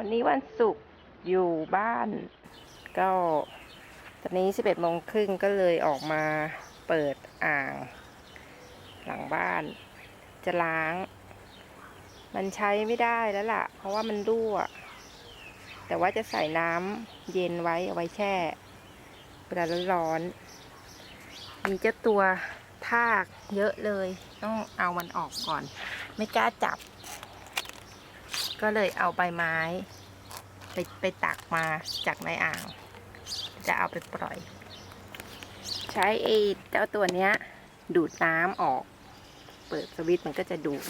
วันนี้วันศุกร์อยู่บ้าน ก็ตอนนี้สิบเอ็ดโมงครึ่งก็เลยออกมาเปิดอ่าง หลังบ้าน จะล้าง มันใช้ไม่ได้แล้วล่ะ เพราะว่ามันรั่ว แต่ว่าจะใส่น้ำเย็นไว้เอาไว้แช่เวลาร้อนๆมีเจ้าตัวทากเยอะเลย ต้องเอามันออกก่อน ไม่กล้าจับ ก็เลยเอาใบไม้ ไปไปตักมาจากในอ่าง จะเอาไปปล่อย ใช้ไอ้เจ้าตัวเนี้ย ดูดน้ำออก เปิดสวิตช์มันก็จะดูด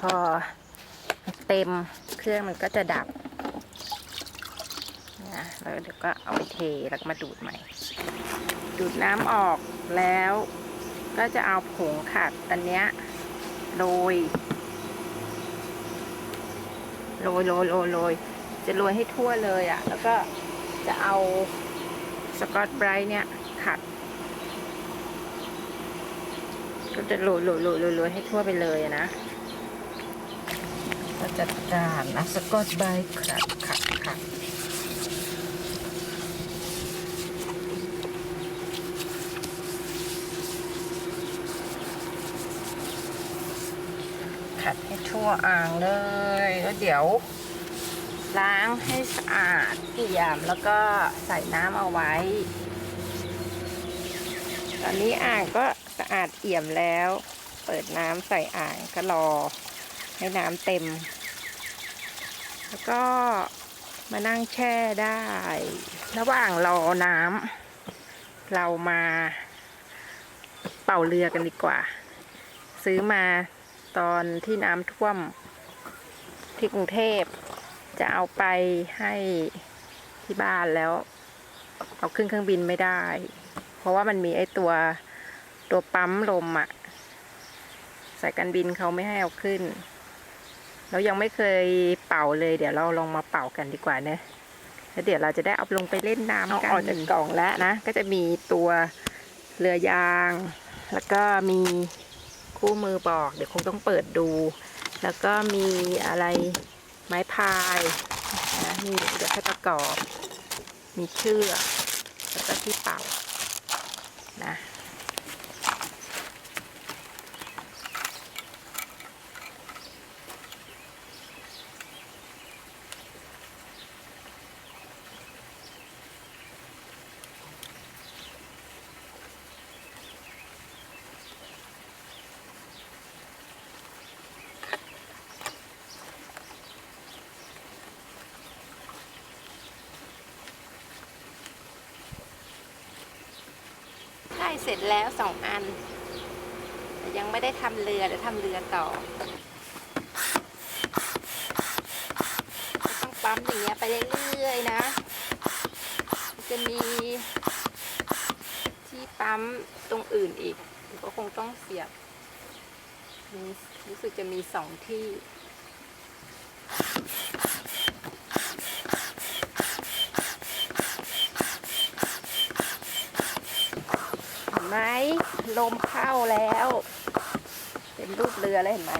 พอเต็มเครื่องมันก็จะดับ แล้วเดี๋ยวก็เอาไปเทแล้วก็มาดูดใหม่ ดูดน้ำออกแล้ว ก็จะเอาผงขัดอันเนี้ยโรยโรยโรยโรยโรยจะโรยให้ทั่วเลยอะ่ะ แล้วก็จะเอาสกอตไบรท์เนี่ยขัด ก็จะโรยโรยโรยโรยให้ทั่วไปเลยอะนะก็จัดการนะสกอตไบรท์ขัดขัดขัดัดให้ทั่วอ่างเลย แล้วเดี๋ยว ล้างให้สะอาดเอี่ยมแล้วก็ใส่น้ำเอาไว้ ตอนนี้อ่างก็สะอาดเอี่ยมแล้ว เปิดน้ำใส่อ่างก็รอ ให้น้ำเต็ม แล้วก็มานั่งแช่ได้ ระหว่างรอน้ำเรามาเป่าเรือกันดีกว่า ซื้อมา ตอนที่น้ำท่วมที่กรุงเทพจะเอาไปให้ที่บ้านแล้ว เอาขึ้นเครื่องบินไม่ได้ เพราะว่ามันมีไอตัวตัวปั๊มลมอะสายการบินเขาไม่ให้เอาขึ้นเรายังไม่เคยเป่าเลย เดี๋ยวเราลองมาเป่ากันดีกว่าเนะแล้วเดี๋ยวเราจะได้เอาลงไปเล่นน้ำกันออกจากกล่องแล้วนะ ก็จะมีตัวเรือยาง แล้วก็มี คู่มือบอก เดี๋ยวคงต้องเปิดดู แล้วก็มีอะไรไม้พายนะมีเดี๋ยวให้ประกอบ มีเชือกแล้วก็ที่เป่านะ เสร็จแล้วสองอัน แต่ยังไม่ได้ทำเรือเดี๋ยวทำเรือต่อ ต้องปั๊มอย่างเงี้ยไปเรื่อยๆนะจะมีที่ปั๊มตรงอื่นอีกก็คงต้องเสียบรู้สึกจะมีสองที่ เห็นไหม ลมเข้าแล้ว เป็นรูปเรือเลยเห็นไหม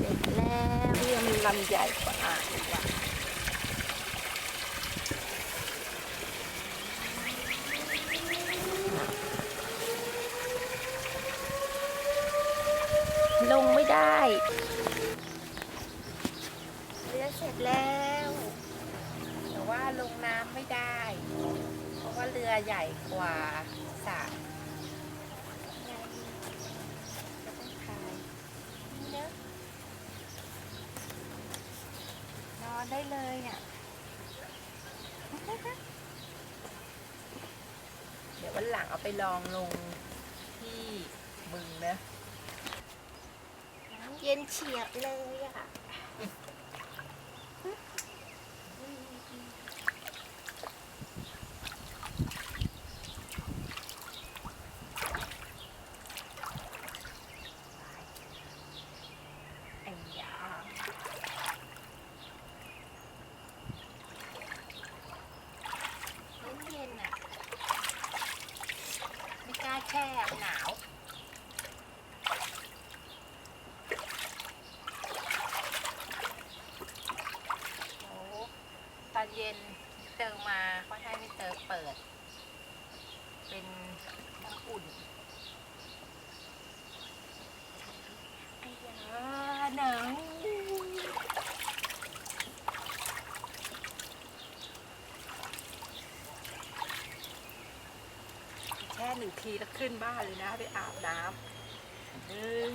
เสร็จแล้วเรือมัน ลำใหญ่กว่าอ่างอีกว่ะลงไม่ได้เรือเสร็จแล้ว แต่ว่าลงน้ำไม่ได้ เพราะว่าเรือใหญ่กว่าสระไงก็ต้องพายนี่เนอะ นอน ได้เลยอะ เดี๋ยววันหลังเอาไปลองลงที่บึงนะ เย็นเฉียบเลยอะ ไอ้ยา เย็นๆอะ ไม่กล้า แช่หนาว โอ้ตอนเย็นเติมมาเขาให้ไม่เติมเปิด เป็นำอุ่นไอ้ยาหนาว แช่ หนึ่งทีแล้วขึ้นบ้านเลยนะ ไปอาบน้ำหนึ่ง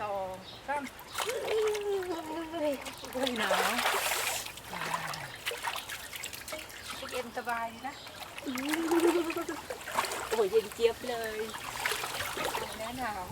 สองสามเฮ้ยหนาวเย็นสบายนะโอ้ยเย็นเจี๊ยบเลยแน่หนาว